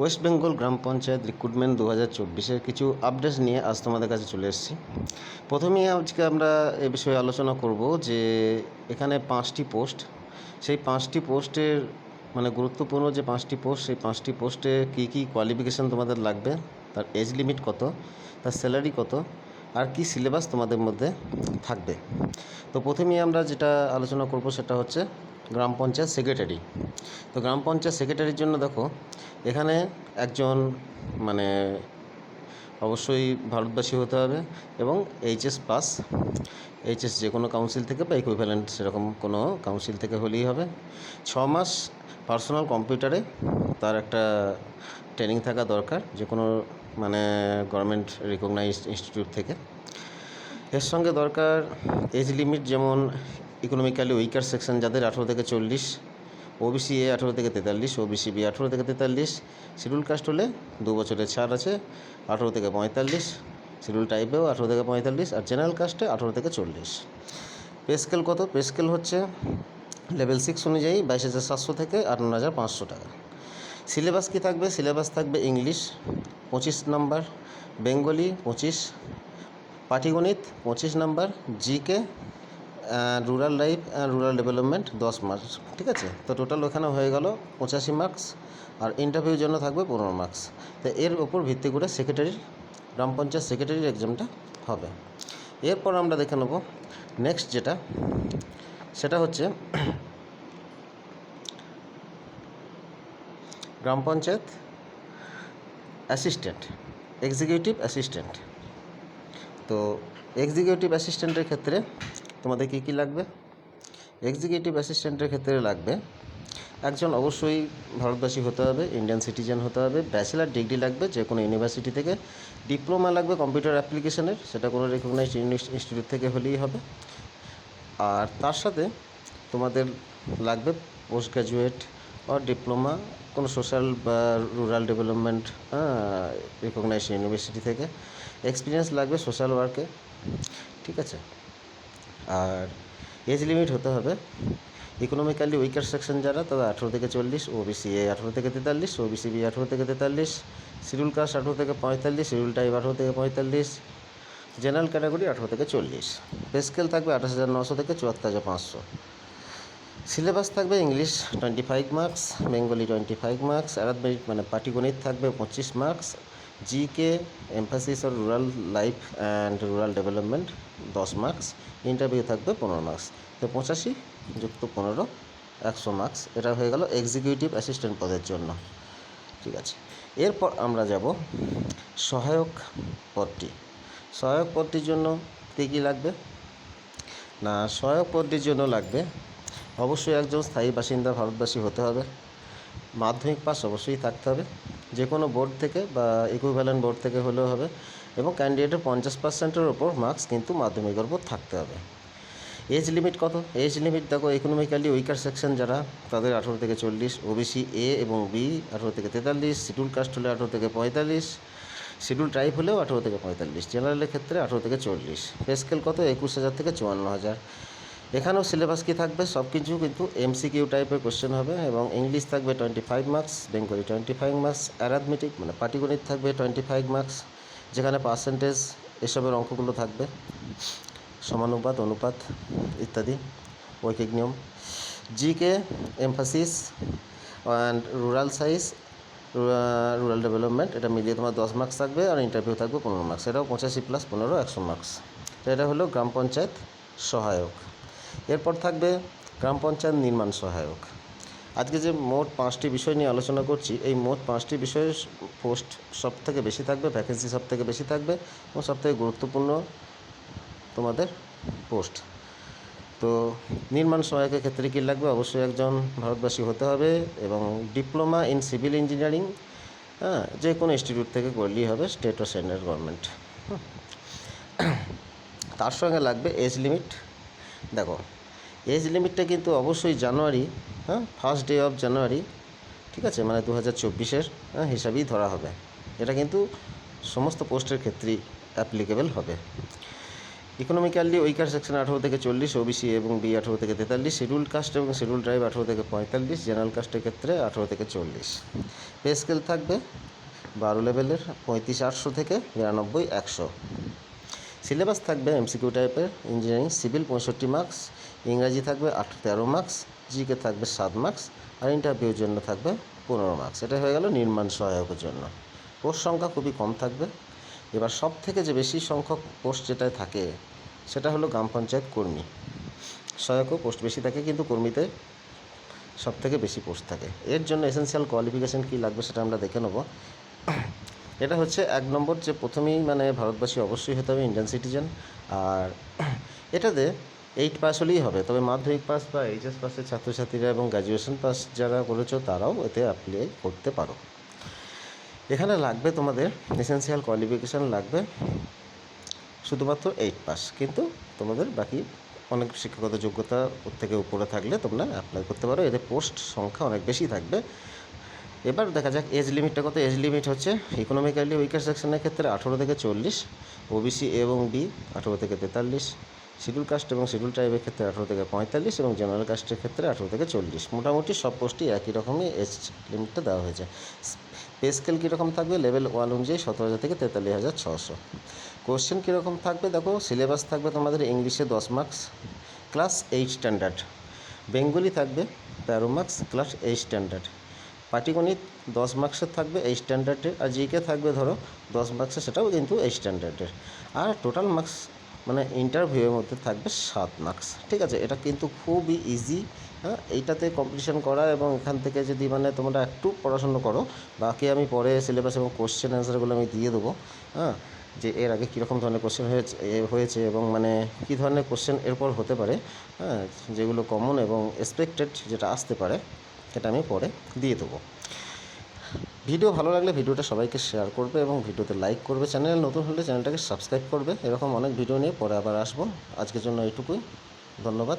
West Bengal গ্রাম panchayat recruitment দু হাজার চব্বিশের কিছু আপডেটস নিয়ে আজ তোমাদের কাছে চলে এসেছি। প্রথমেই আজকে আমরা এ বিষয়ে আলোচনা করব যে এখানে পাঁচটি পোস্ট সেই পাঁচটি পোস্টের মানে গুরুত্বপূর্ণ যে পাঁচটি পোস্ট সেই পাঁচটি পোস্টে কী কী কোয়ালিফিকেশান তোমাদের লাগবে, তার এজ লিমিট কত, তার স্যালারি কত, আর কি সিলেবাস তোমাদের মধ্যে থাকবে। তো প্রথমেই আমরা যেটা আলোচনা করব সেটা হচ্ছে গ্রাম পঞ্চায়েত সেক্রেটারি তো গ্রাম পঞ্চায়েত সেক্রেটারির জন্য দেখো, এখানে একজন মানে অবশ্যই ভারতবাসী হতে হবে এবং এইচএস পাস এইচএস যে কোনো কাউন্সিল থেকে বা ইকুইভ্যালেন্ট সেরকম কোনো কাউন্সিল থেকে হলেই হবে। ছ মাস পার্সোনাল কম্পিউটারে তার একটা ট্রেনিং থাকা দরকার, যে কোনো মানে গভর্নমেন্ট রিকগনাইজড ইনস্টিটিউট থেকে। এর সঙ্গে দরকার এজ লিমিট যেমন ইকোনমিক্যালি উইকার সেকশন যাদের আঠেরো থেকে চল্লিশ ওবিসি এ আঠেরো থেকে তেতাল্লিশ ওবিসি বি আঠেরো থেকে তেতাল্লিশ শিডিউল কাস্ট হলে দু বছরের ছাড় আছে, আঠেরো থেকে পঁয়তাল্লিশ শিডিউল টাইপেও আঠেরো থেকে পঁয়তাল্লিশ আর জেনারেল কাস্টে আঠেরো থেকে চল্লিশ। পে স্কেল কত? পে স্কেল হচ্ছে লেভেল সিক্স অনুযায়ী বাইশ হাজার সাতশো থেকে আটান্ন হাজার পাঁচশো টাকা। সিলেবাস কী থাকবে? সিলেবাস থাকবে ইংলিশ পঁচিশ নাম্বার বেঙ্গলি পঁচিশ, পাটিগণিত, পঁচিশ number GK rural life and rural development দশ মার্কস ঠিক আছে? তো টোটাল ওখানে হয়ে গেল পঁচাশি মার্কস আর ইন্টারভিউর জন্য থাকবে পনেরো মার্কস তো এর ওপর ভিত্তি করে সেক্রেটারির গ্রাম পঞ্চায়েত সেক্রেটারির এক্সামটা হবে। এরপর আমরা দেখে নেব নেক্সট যেটা, সেটা হচ্ছে গ্রাম পঞ্চায়েত অ্যাসিস্ট্যান্ট এক্সিকিউটিভ অ্যাসিস্ট্যান্ট তো এক্সিকিউটিভ অ্যাসিস্ট্যান্টের ক্ষেত্রে তোমাদের কী কী লাগবে? এক্সিকিউটিভ অ্যাসিস্ট্যান্টের ক্ষেত্রে লাগবে, একজন অবশ্যই ভারতবাসী হতে হবে ইন্ডিয়ান সিটিজেন হতে হবে ব্যাচেলার ডিগ্রি লাগবে যে কোনো ইউনিভার্সিটি থেকে ডিপ্লোমা লাগবে কম্পিউটার অ্যাপ্লিকেশনের সেটা কোনো রেকগনাইজড ইনস্টিটিউট থেকে হলেই হবে। আর তার সাথে তোমাদের লাগবে পোস্ট গ্র্যাজুয়েট আর ডিপ্লোমা কোনো সোশ্যাল বা রুরাল ডেভেলপমেন্ট রিকগনাইজড ইউনিভার্সিটি থেকে। এক্সপিরিয়েন্স লাগবে সোশ্যাল ওয়ার্কে ঠিক আছে? আর এজ লিমিট হতে হবে। ইকোনমিক্যালি উইকার সেকশন যারা, তারা আঠেরো থেকে চল্লিশ ওবিসি এ আঠেরো থেকে তেতাল্লিশ ওবিসি বি আঠেরো থেকে তেতাল্লিশ শিডিউল কাস্ট আঠেরো থেকে পঁয়তাল্লিশ শিডিউল টাইপ আঠেরো থেকে পঁয়তাল্লিশ, জেনারেল ক্যাটাগরি আঠেরো থেকে চল্লিশ। পে স্কেল থাকবে আঠাশ হাজার নশো থেকে চুয়াত্তর হাজার পাঁচশো। সিলেবাস থাকবে English twenty five marks Bengali twenty five marks arithmetic মানে পাটিগণিত থাকবে পঁচিশ marks GK emphasis or rural life and rural development দশ মার্কস ইন্টারভিউ থাকবে পনেরো মার্কস তো পঁচাশি যুক্ত পনেরো, একশো মার্কস এটা হয়ে গেল এক্সিকিউটিভ অ্যাসিস্ট্যান্ট পদের জন্য। ঠিক আছে। এরপর আমরা যাব সহায়ক পদটি। সহায়ক পদটির জন্য কী কী লাগবে? না, সহায়ক পদটির জন্য লাগবে অবশ্যই একজন স্থায়ী বাসিন্দা ভারতবাসী হতে হবে। মাধ্যমিক পাস অবশ্যই থাকতে হবে। যে কোনো বোর্ড থেকে বা ইকুইভ্যালেন্ট বোর্ড থেকে হলেও হবে এবং ক্যান্ডিডেটের পঞ্চাশ পার্সেন্টের ওপর মার্কস কিন্তু মাধ্যমিকের ওপর থাকতে হবে। এজ লিমিট কত? এজ লিমিট দেখো ইকোনমিক্যালি উইকার সেকশন যারা, তাদের আঠেরো থেকে চল্লিশ ওবিসি এ এবং বি আঠেরো থেকে তেতাল্লিশ শিডিউল কাস্ট হলে আঠেরো থেকে পঁয়তাল্লিশ শিডিউল টাইপ হলেও আঠেরো থেকে পঁয়তাল্লিশ জেনারেলের ক্ষেত্রে আঠেরো থেকে চল্লিশ। পে স্কেল কত? একুশ হাজার থেকে চুয়ান্ন হাজার। এখানেও সিলেবাস কী থাকবে? সব কিছু কিন্তু এমসিকিউ টাইপের কোশ্চেন হবে এবং ইংলিশ থাকবে twenty five marks Bengali twenty five marks arithmetic মানে পাটিগণিত থাকবে টোয়েন্টি ফাইভ মার্কস যেখানে পার্সেন্টেজ এসবের অঙ্কগুলো থাকবে, সমানুপাত, অনুপাত ইত্যাদি, ঐকিক নিয়ম। GK emphasis and rural size rural development এটা মিলিয়ে তোমার দশ মার্কস থাকবে আর ইন্টারভিউ থাকবে পনেরো মার্কস এটাও পঁচাশি প্লাস পনেরো, একশো মার্কস এটা হলো গ্রাম পঞ্চায়েত সহায়ক। এরপর থাকবে গ্রাম পঞ্চায়েত নির্মাণ সহায়ক। আজকে যে মোট পাঁচটি বিষয় নিয়ে আলোচনা করছি, এই মোট পাঁচটি বিষয়ের পোস্ট সব থেকে বেশি থাকবে ভ্যাকেন্সি সব থেকে বেশি থাকবে এবং সব থেকে গুরুত্বপূর্ণ তোমাদের পোস্ট। তো নির্মাণ সহায়কের ক্ষেত্রে কী লাগবে? অবশ্যই একজন ভারতবাসী হতে হবে এবং ডিপ্লোমা ইন সিভিল ইঞ্জিনিয়ারিং হ্যাঁ যে কোনো ইনস্টিটিউট থেকে করলেই হবে, স্টেট ও সেন্ট্রাল গভর্নমেন্ট। তার সঙ্গে লাগবে এজ লিমিট। দেখো এজ লিমিটটা কিন্তু অবশ্যই জানুয়ারি হ্যাঁ ফার্স্ট ডে অফ জানুয়ারি, ঠিক আছে মানে দু হাজার চব্বিশের হ্যাঁ হিসাবেই ধরা হবে। এটা কিন্তু সমস্ত পোস্টের ক্ষেত্রেই অ্যাপ্লিকেবল হবে। ইকোনমিক্যালি উইকার সেকশন আঠারো থেকে চল্লিশ ওবিসি এবং বি আঠারো থেকে তেতাল্লিশ শিডিউল কাস্ট এবং শিডিউল ট্রাইব আঠারো থেকে পঁয়তাল্লিশ জেনারেল কাস্টের ক্ষেত্রে আঠারো থেকে চল্লিশ। পে স্কেল থাকবে বারো লেভেলের, পঁয়ত্রিশ আটশো থেকে বিরানব্বই একশো। সিলেবাস থাকবে এমসিকিউ টাইপের ইঞ্জিনিয়ারিং সিভিল পঁয়ষট্টি মার্কস ইংরাজি থাকবে আট তেরো মার্কস, জিকে থাকবে সাত মার্কস, আর ইন্টারভিউর জন্য থাকবে পনেরো মার্কস। এটা হয়ে গেল নির্মাণ সহায়কের জন্য। পোস্ট সংখ্যা খুবই কম থাকবে। এবার সব থেকে যে বেশি সংখ্যক পোস্ট যেটায় থাকে, সেটা হলো গ্রাম পঞ্চায়েত কর্মী। সহায়কও পোস্ট বেশি থাকে, কিন্তু কর্মীতে সব থেকে বেশি পোস্ট থাকে। এর জন্য এসেন্সিয়াল কোয়ালিফিকেশান কী লাগবে সেটা আমরা দেখে নেব। এটা হচ্ছে এক নম্বর যে প্রথমেই মানে ভারতবাসী অবশ্যই হতে হবে ইন্ডিয়ান সিটিজেন আর এটাতে এইট পাস হলেই হবে। তবে মাধ্যমিক পাস বা এইচএস পাসের ছাত্রছাত্রীরা এবং গ্র্যাজুয়েশন পাস যারা করেছ, তারাও এতে অ্যাপ্লাই করতে পারো। এখানে লাগবে তোমাদের এসেন্সিয়াল কোয়ালিফিকেশান লাগবে শুধুমাত্র এইট পাস কিন্তু তোমাদের বাকি অনেক শিক্ষাগত যোগ্যতা ওর থেকে উপরে থাকলে তোমরা অ্যাপ্লাই করতে পারো। এতে পোস্ট সংখ্যা অনেক বেশি থাকবে। এবার দেখা যাক এজ লিমিটটা কত। এজ লিমিট হচ্ছে ইকোনমিক্যালি উইকার সেকশনের ক্ষেত্রে আঠেরো থেকে চল্লিশ ওবিসি এবং বি আঠেরো থেকে তেতাল্লিশ। শিডিউল কাস্ট এবং শিডিউল ট্রাইবের ক্ষেত্রে আঠেরো থেকে পঁয়তাল্লিশ এবং জেনারেল কাস্টের ক্ষেত্রে আঠেরো থেকে চল্লিশ। মোটামুটি সব পোস্টই একই রকমই এজ লিমিটটা দেওয়া হয়েছে। পে স্কেল কীরকম থাকবে? লেভেল ওয়ান অনুযায়ী সতেরো হাজার থেকে তেতাল্লিশ হাজার ছশো। কোশ্চেন কীরকম থাকবে? দেখো, সিলেবাস থাকবে তোমাদের ইংলিশে দশ marks, class eight standard. Bengali থাকবে তেরো মার্কস, ক্লাস এইট স্ট্যান্ডার্ড। পাটিগণিত দশ মার্কসের থাকবে এই স্ট্যান্ডার্ডের, আর জিকে থাকবে ধরো দশ মার্কসের সেটাও কিন্তু এই স্ট্যান্ডার্ডের। আর টোটাল মার্কস মানে ইন্টারভিউয়ের মধ্যে থাকবে সাত মার্কস ঠিক আছে? এটা কিন্তু খুবই ইজি হ্যাঁ? এইটাতে কম্পিটিশন করা এবং এখান থেকে যদি মানে তোমরা একটু পড়াশুনো করো, বাকি আমি পরে সিলেবাস এবং কোশ্চেন অ্যান্সারগুলো আমি দিয়ে দেবো হ্যাঁ? যে এর আগে কীরকম ধরনের কোশ্চেন হয়েছে হয়েছে এবং মানে কী ধরনের কোশ্চেন এরপর হতে পারে হ্যাঁ? যেগুলো কমন এবং এক্সপেক্টেড যেটা আসতে পারে, সেটা আমি পরে দিয়ে দেবো। ভিডিও ভালো লাগলে ভিডিওটা সবাইকে শেয়ার করবে এবং ভিডিওতে লাইক করবে। চ্যানেল নতুন হলে চ্যানেলটাকে সাবস্ক্রাইব করবে। এরকম অনেক ভিডিও নিয়ে পরে আবার আসব। আজকের জন্য এইটুকুই। ধন্যবাদ।